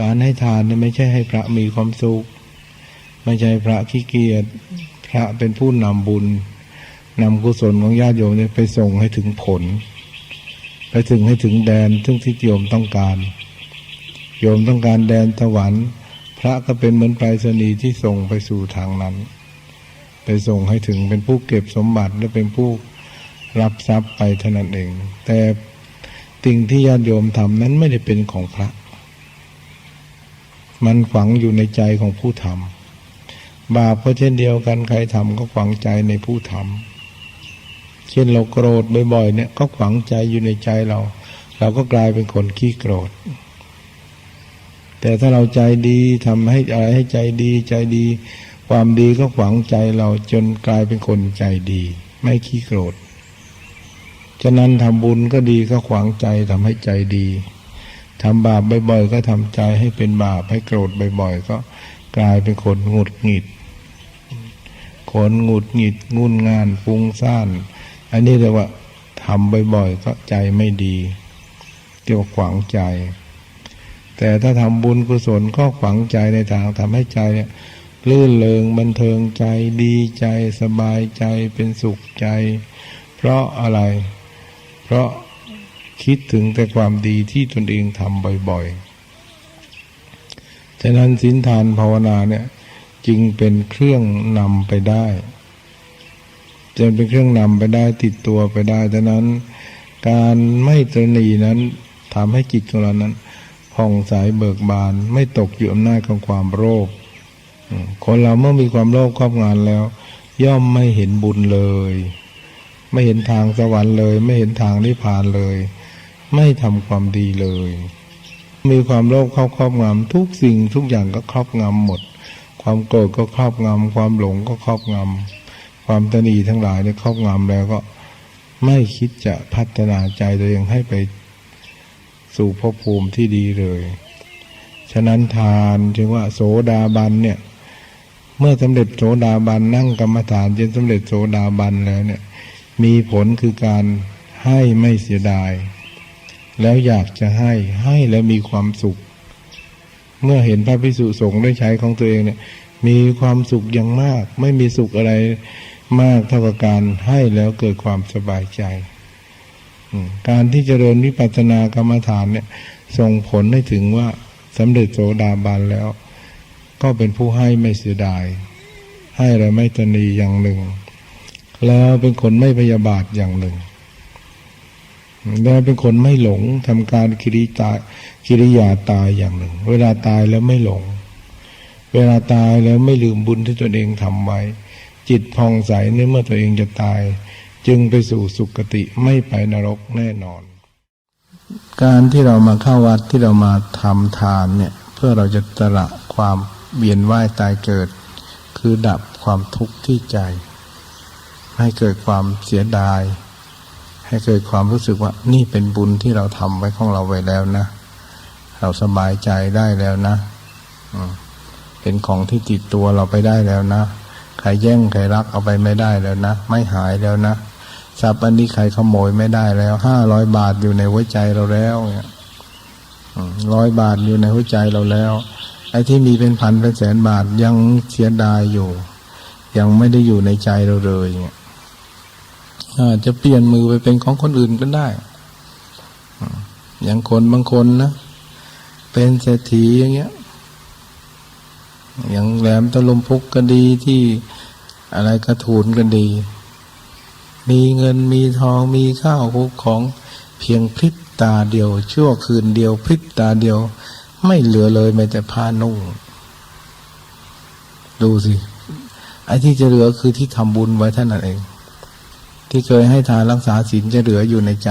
การให้ทานเนี่ยไม่ใช่ให้พระมีความสุข ไม่ใช่พระขี้เกียจพระเป็นผู้นำบุญนำกุศลของญาติโยมเนี่ยไปส่งให้ถึงผล ไปถึงให้ถึงแดนซึ่งที่โยมต้องการ โยมต้องการแดนสวรรค์ พระก็เป็นเหมือนไปรษณีย์ที่ส่งไปสู่ทางนั้น ไปส่งให้ถึงเป็นผู้เก็บสมบัติและเป็นผู้รับทรัพย์ไปเท่านั้นเอง แต่สิ่งที่ญาติโยมทำนั้นไม่ได้เป็นของพระ มันฝังอยู่ในใจของผู้ทำบาปก็เช่นเดียวกันใครทำก็ฝังใจในผู้ทำเช่นเราโกรธบ่อยๆเนี่ยก็ฝังใจอยู่ในใจเรา เราก็กลายเป็นคนขี้โกรธ แต่ถ้าเราใจดีทำให้อะไรให้ใจดีใจดี ความดีก็ฝังใจเราจนกลายเป็นคนใจดี ไม่ขี้โกรธฉะนั้นทำบุญก็ดีก็ขวางใจทำให้ใจดี ทำบาปบ่อยๆก็ทำใจให้เป็นบาปให้โกรธบ่อยๆก็กลายเป็นคนหงุดหงิด คนหงุดหงิดงุนงานฟุ้งซ่าน อันนี้เรียกว่าทำบ่อยๆก็ใจไม่ดีเรียกว่าขวางใจ แต่ถ้าทำบุญกุศลก็ขวางใจในทางทำให้ใจเนี่ยลื่นเลงบันเทิงใจดีใจสบายใจเป็นสุขใจ เพราะอะไร เพราะ คิดถึงแต่ความดีที่ตนเองทำบ่อยๆ ฉะนั้นสินทานภาวนาเนี่ยจึงเป็นเครื่องนำไปได้จะเป็นเครื่องนำไปได้ติดตัวไปได้ฉะนั้น การไม่ตรณีนั้นทำให้จิตของเรานั้นผ่องใสเบิกบาน ไม่ตกอยู่อำนาจของความโลภคนเราเมื่อมีความโลภครอบงานแล้ว ย่อมไม่เห็นบุญเลย ไม่เห็นทางสวรรค์เลย ไม่เห็นทางนิพพานเลย ไม่ทำความดีเลย มีความโลภเข้าครอบงำทุกสิ่งทุกอย่างก็ครอบงำหมด ความโกรธก็ครอบงำความหลงก็ครอบงำความตนีทั้งหลายเนี่ยครอบงำแล้วก็ไม่คิดจะพัฒนาใจตัวเองให้ไปสู่ภพภูมิที่ดีเลย ฉะนั้นทานจึงว่าโสดาบันเนี่ย เมื่อสำเร็จโสดาบันนั่งกรรมฐานจนสำเร็จโสดาบันแล้วเนี่ย มีผลคือการให้ไม่เสียดาย แล้วอยากจะให้ให้แล้วมีความสุข เมื่อเห็นพระพิสุสงฆ์ได้ใช้ของตัวเองเนี่ย มีความสุขอย่างมาก ไม่มีสุขอะไรมากเท่ากับการให้แล้วเกิดความสบายใจการที่เจริญวิปัสสนากรรมฐานเนี่ย ส่งผลให้ถึงว่าสำเร็จโสดาบันแล้ว ก็เป็นผู้ให้ไม่เสียดาย ให้และไม่ตนีอย่างหนึ่ง แล้วเป็นคนไม่พยาบาทอย่างหนึ่ง แล้วเป็นคนไม่หลงทำการกิริตากิริยาตายอย่างหนึ่ง เวลาตายแล้วไม่หลง เวลาตายแล้วไม่ลืมบุญที่ตนเองทำไว้ จิตพองใสในเมื่อตัวเองจะตาย จึงไปสู่สุคติไม่ไปนรกแน่นอน การที่เรามาเข้าวัดที่เรามาทำทานเนี่ยเพื่อเราจะตระความเวียนว่ายตายเกิด คือดับความทุกข์ที่ใจ ให้เกิดความเสียดาย ให้เกิดความรู้สึกว่านี่เป็นบุญที่เราทำไว้ของเราไว้แล้วนะ เราสบายใจได้แล้วนะเป็นของที่ติดตัวเราไปได้แล้วนะใครแย่งใครรักเอาไปไม่ได้แล้วนะ ไม่หายแล้วนะทรัพย์อันนี้ใครขโมยไม่ได้แล้วห้าร้อยบาทอยู่ในหัวใจเราแล้วเนี่ยร้อยบาทอยู่ในหัวใจเราแล้วไอ้ที่มีเป็นพันเป็นแสนบาทยังเสียดายอยู่ ยังไม่ได้อยู่ในใจเราเลยเนี่ย อาจจะเปลี่ยนมือไปเป็นของคนอื่นก็ได้ อย่างคนบางคนนะ เป็นเศรษฐีอย่างเงี้ย อย่างแหลมตะลุมพุกก็ดีที่อะไรกระถูนก็ดี มีเงินมีทองมีข้าวคุกของเพียงพริบตาเดียว ชั่วคืนเดียว พริบตาเดียว ไม่เหลือเลยแม้แต่ผ้านุ่ง ดูสิไอ้ที่จะเหลือคือที่ทำบุญไว้เท่านั้นเอง ที่เคยให้ทานรักษาศีลจะเหลืออยู่ในใจ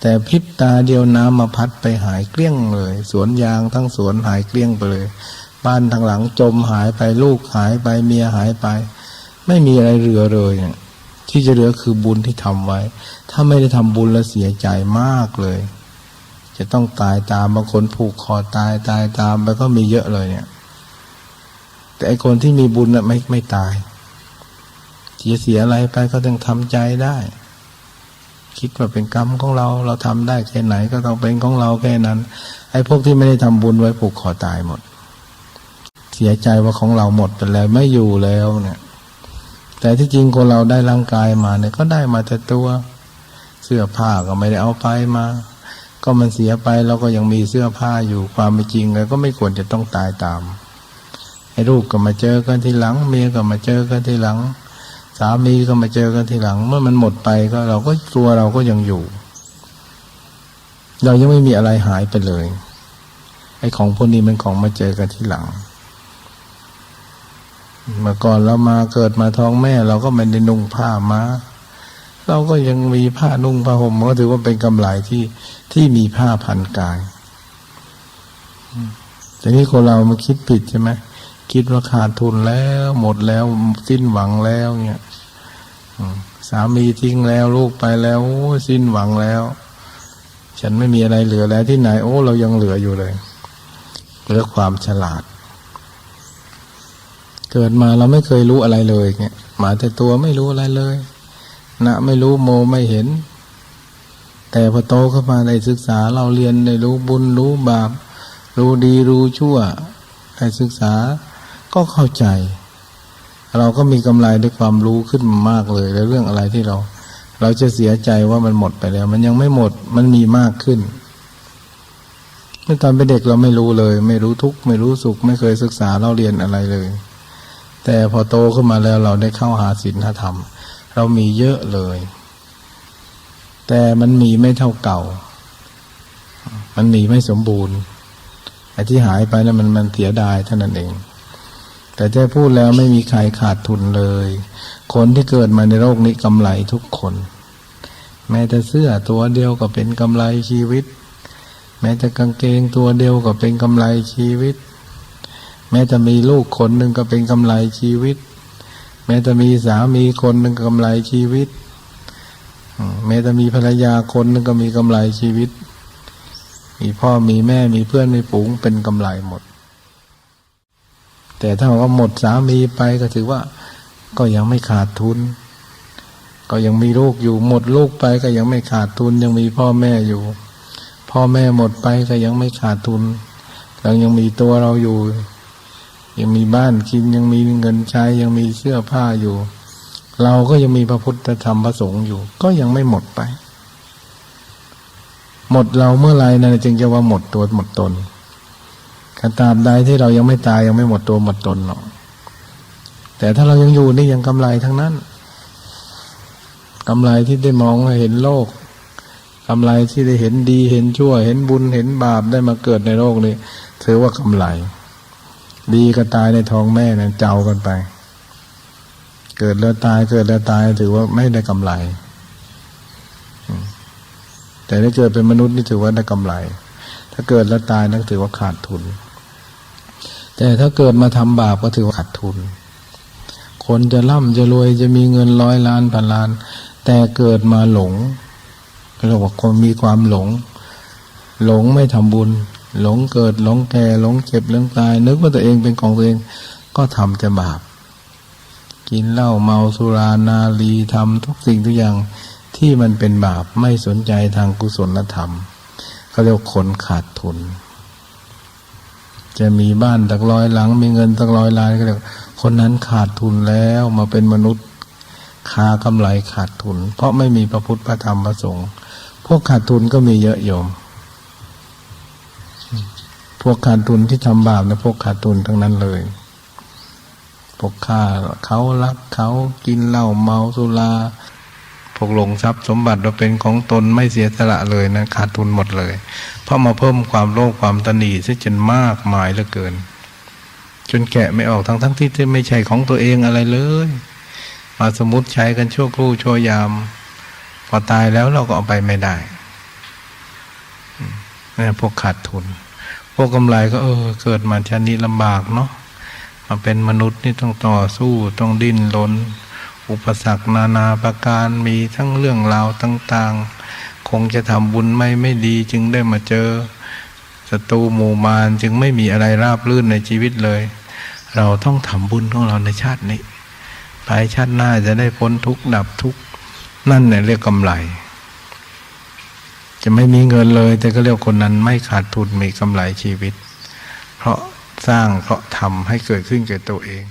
แต่พริบตาเดียวน้ำมาพัดไปหายเกลี้ยงเลย สวนยางทั้งสวนหายเกลี้ยงไปเลย บ้านทางหลังจมหายไปลูกหายไปเมียหายไป ไม่มีอะไรเหลือเลยเนี่ยที่จะเหลือคือบุญที่ทำไว้ ถ้าไม่ได้ทำบุญแล้วเสียใจมากเลย จะต้องตายตามบางคนผูกคอตายตายตามไปก็มีเยอะเลยเนี่ย แต่ไอคนที่มีบุญน่ะไม่ไม่ตาย เสียเสียอะไรไปก็ต้องทำใจได้ คิดว่าเป็นกรรมของเรา เราทำได้แค่ไหนก็ต้องเป็นของเราแค่นั้น ไอ้พวกที่ไม่ได้ทำบุญไว้ผูกคอตายหมด เสียใจว่าของเราหมดไปแล้วไม่อยู่แล้วเนี่ย แต่ที่จริงคนเราได้ร่างกายมาเนี่ยก็ได้มาแต่ตัว เสื้อผ้าก็ไม่ได้เอาไปมาก็มันเสียไปเราก็ยังมีเสื้อผ้าอยู่ความเป็นจริงเลยก็ไม่ควรจะต้องตายตามไอ้ลูกก็มาเจอกันทีหลัง เมียก็มาเจอกันทีหลัง สามีก็มาเจอกันทีหลัง เมื่อมันหมดไปก็เราก็ตัวเราก็ยังอยู่ เรายังไม่มีอะไรหายไปเลยไอ้ของพวกนี้มันของมาเจอกันทีหลังเมื่อก่อนเรามาเกิดมาท้องแม่ เราก็ไม่ได้นุ่งผ้ามาเราก็ยังมีผ้านุ่งผ้าห่มก็ถือว่าเป็นกำไรที่ที่มีผ้าพันกายแต่นี้คนเรามาคิดผิดใช่ไหมคิดว่าขาดทุนแล้ว หมดแล้วสิ้นหวังแล้วเนี่ย สามีทิ้งแล้วลูกไปแล้วสิ้นหวังแล้ว ฉันไม่มีอะไรเหลือแล้วที่ไหน โอ้ เรายังเหลืออยู่เลยเหลือความฉลาด เกิดมาเราไม่เคยรู้อะไรเลยเนี่ยหมาแต่ตัวไม่รู้อะไรเลยนะไม่รู้โมไม่เห็น แต่พอโตขึ้นมาได้ศึกษาเราเรียนได้รู้บุญรู้บาป รู้ดีรู้ชั่วได้ศึกษาก็เข้าใจ เราก็มีกำไรด้วยความรู้ขึ้นมากเลยแล้วเรื่องอะไรที่เรา เราจะเสียใจว่ามันหมดไปแล้ว มันยังไม่หมดมันมีมากขึ้นเมื่อตอนเป็นเด็กเราไม่รู้เลย ไม่รู้ทุกข์ไม่รู้สุข ไม่เคยศึกษาเราเรียนอะไรเลย แต่พอโตขึ้นมาแล้วเราได้เข้าหาศีลธรรม เรามีเยอะเลย แต่มันมีไม่เท่าเก่า มันมีไม่สมบูรณ์ไอ้ที่หายไปแล้วมันมันเสียดายเท่านั้นเอง แต่จะพูดแล้วไม่มีใครขาดทุนเลย คนที่เกิดมาในโลกนี้กำไรทุกคน แม้แต่เสื้อตัวเดียวก็เป็นกำไรชีวิต แม้แต่กางเกงตัวเดียวก็เป็นกำไรชีวิต แม้จะมีลูกคนหนึ่งก็เป็นกำไรชีวิต แม้จะมีสามีคนหนึ่งกำไรชีวิตแม้จะมีภรรยาคนหนึ่งก็มีกำไรชีวิต มีพ่อมีแม่มีเพื่อนมีฝูงเป็นกำไรหมด แต่ถ้าว่าหมดสามีไปก็ถือว่า ก็ยังไม่ขาดทุน ก็ยังมีลูกอยู่หมดลูกไปก็ยังไม่ขาดทุน ยังมีพ่อแม่อยู่ พ่อแม่หมดไปก็ยังไม่ขาดทุนเรายังมีตัวเราอยู่ ยังมีบ้านกินยังมีเงินใช้ยังมีเสื้อผ้าอยู่ เราก็ยังมีพระพุทธธรรมพระสงฆ์อยู่ ก็ยังไม่หมดไป หมดเราเมื่อไรนั่นจึงจะว่าหมดตัวหมดตน การตาบใดที่เรายังไม่ตายยังไม่หมดตัวหมดตนหรอก แต่ถ้าเรายังอยู่นี่ยังกำไรทั้งนั้นกำไรที่ได้มองเห็นโลกกำไรที่ได้เห็นดีเห็นชั่ว เห็นบุญเห็นบาปได้มาเกิดในโลกนี้ถือว่ากำไร ดีก็ตายในท้องแม่นะเจ้ากันไป เกิดแล้วตายเกิดแล้วตายถือว่าไม่ได้กำไร แต่ถ้าเกิดเป็นมนุษย์นี่ถือว่าได้กำไร ถ้าเกิดแล้วตายนั่นถือว่าขาดทุน แต่ถ้าเกิดมาทำบาปก็ถือว่าขาดทุน คนจะร่ำจะรวยจะมีเงินร้อยล้านพันล้าน แต่เกิดมาหลงเรียกว่าคนมีความหลง หลงไม่ทำบุญ หลงเกิดหลงแก่หลงเจ็บหลงตาย นึกว่าตัวเองเป็นของตัวเอง ก็ทำจะบาป กินเหล้าเมาสุรานารีทำทุกสิ่งทุกอย่างที่มันเป็นบาปไม่สนใจทางกุศลธรรมเขาเรียกว่าคนขาดทุน จะมีบ้านตักร้อยหลัง มีเงินตักร้อยล้านก็เรียกคนนั้นขาดทุนแล้วมาเป็นมนุษย์คากำไรขาดทุน เพราะไม่มีพระพุทธพระธรรมพระสงฆ์พวกขาดทุนก็มีเยอะโยม พวกขาดทุนที่ทำบาปนะพวกขาดทุนทั้งนั้นเลย พวกฆ่าเขารักเขากินเหล้าเมาสุรา พวกหลงทรัพย์สมบัติเราเป็นของตนไม่เสียสละเลยนะขาดทุนหมดเลย เพราะมาเพิ่มความโลภความตนีซะจนมากมายเหลือเกิน จนแกะไม่ออกทั้งทั้งที่ไม่ใช่ของตัวเองอะไรเลย มาสมมติใช้กันชั่วครู่ชั่วยาม พอตายแล้วเราก็เอาไปไม่ได้นี่พวกขาดทุน พวกกำไรก็เออ เกิดมาชาตินี้ลำบากเนาะมาเป็นมนุษย์นี่ต้องต่อสู้ต้องดิ้นรน อุปสรรคนานาประการมีทั้งเรื่องราวต่าง ๆ คงจะทำบุญไม่ไม่ดีจึงได้มาเจอศัตรูหมู่มารจึงไม่มีอะไรราบรื่นในชีวิตเลย เราต้องทำบุญของเราในชาตินี้ไปชาติหน้าจะได้พ้นทุกข์ดับทุกข์นั่นเนี่ยเรียกกำไร จะไม่มีเงินเลย แต่ก็เรียกคนนั้นไม่ขาดทุนมีกำไรชีวิต เพราะสร้างเพราะทำให้เกิดขึ้นแก่ตัวเอง